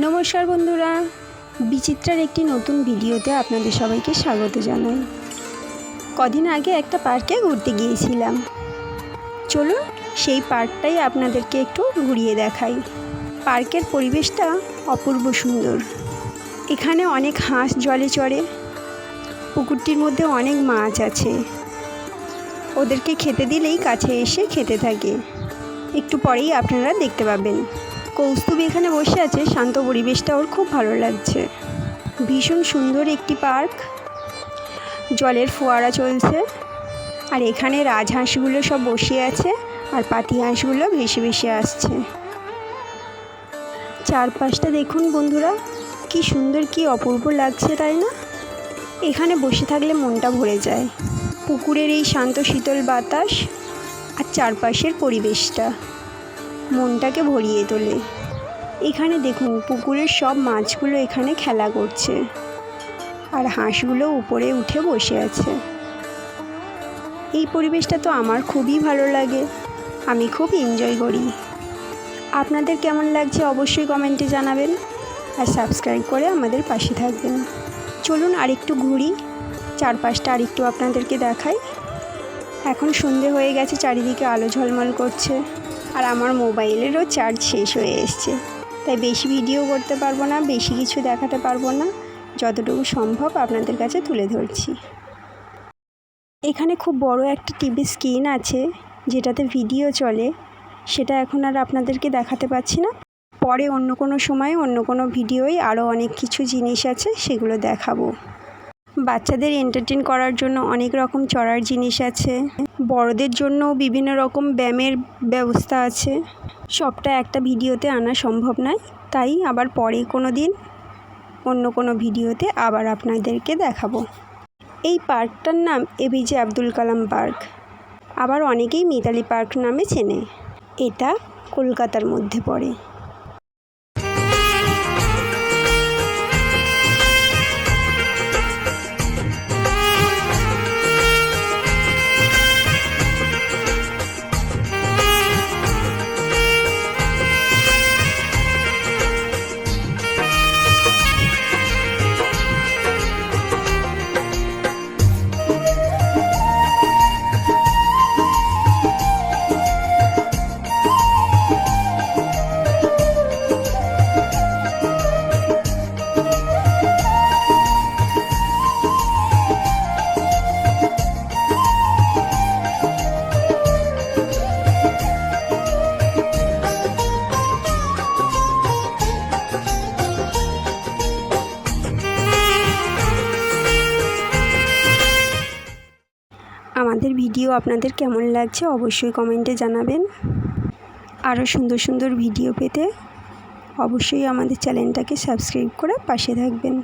নমস্কার বন্ধুরা। বিচিত্রার একটি নতুন ভিডিওতে আপনাদের সবাইকে স্বাগত জানাই। কদিন আগে একটা পার্কে ঘুরতে গিয়েছিলাম। চলুন সেই পার্কটাই আপনাদেরকে একটু ঘুরিয়ে দেখাই। পার্কের পরিবেশটা অপূর্ব সুন্দর। এখানে অনেক হাঁস জলে চড়ে। পুকুরটির মধ্যে অনেক মাছ আছে। ওদেরকে খেতে দিলেই কাছে এসে খেতে থাকে। একটু পরেই আপনারা দেখতে পাবেন। কৌস্তুভ এখানে বসে আছে, শান্ত পরিবেশটা ওর খুব ভালো লাগছে। ভীষণ সুন্দর একটি পার্ক। জলের ফোয়ারা চলছে। আর এখানে রাজহাঁসগুলো সব বসে আছে আর পাতি হাঁসগুলো ভেসে ভেসে আসছে। চারপাশটা দেখুন বন্ধুরা, কি সুন্দর, কি অপূর্ব লাগছে, তাই না? এখানে বসে থাকলে মনটা ভরে যায়। পুকুরের এই শান্ত শীতল বাতাস আর চারপাশের পরিবেশটা। মনটাকে ভরিয়ে তোলে। এখানে দেখুন, পুকুরের সব মাছগুলো এখানে খেলা করছে। আর হাঁসগুলো উপরে উঠে বসে আছে। এই পরিবেশটা তো আমার খুবই ভালো লাগে। আমি খুব এনজয় করি। আপনাদের কেমন লাগছে অবশ্যই কমেন্টে জানাবেন। আর সাবস্ক্রাইব করে আমাদের পাশে থাকবেন। চলুন আরেকটু ঘুরি। চারপাশটা আরেকটু আপনাদেরকে দেখাই। এখন সন্ধে হয়ে গেছে, চারিদিকে আলো ঝলমল করছে। আর আমার মোবাইলেরও চার্জ শেষ হয়ে এসছে। তাই বেশি ভিডিও করতে পারব না, বেশি কিছু দেখাতে পারব না। যতটুকু সম্ভব আপনাদের কাছে তুলে ধরছি। এখানে খুব বড় একটা টিভি স্ক্রিন আছে, যেটাতে ভিডিও চলে। সেটা এখন আর আপনাদেরকে দেখাতে পাচ্ছি না। পরে অন্য কোনো সময় অন্য কোনো ভিডিওই আরও অনেক কিছু জিনিস আছে, সেগুলো দেখাবো। বাচ্চাদের এন্টারটেন করার জন্য অনেক রকম চড়ার জিনিস আছে। বড়দের জন্য বিভিন্ন রকম ব্যায়ামের ব্যবস্থা আছে। সবটা একটা ভিডিওতে আনা সম্ভব নয়। তাই আবার পরে কোনো দিন অন্য কোনো ভিডিওতে আবার আপনাদেরকে দেখাবো। এই পার্কটার নাম এপিজে আব্দুল কালাম পার্ক। আবার অনেকেই মিতালি পার্ক নামে চেনে। এটা কলকাতার মধ্যে পড়ে। ভিডিও আপনাদের কেমন লাগছে অবশ্যই কমেন্টে জানাবেন। আরও সুন্দর সুন্দর ভিডিও পেতে অবশ্যই আমাদের চ্যানেলটাকে সাবস্ক্রাইব করে পাশে থাকবেন।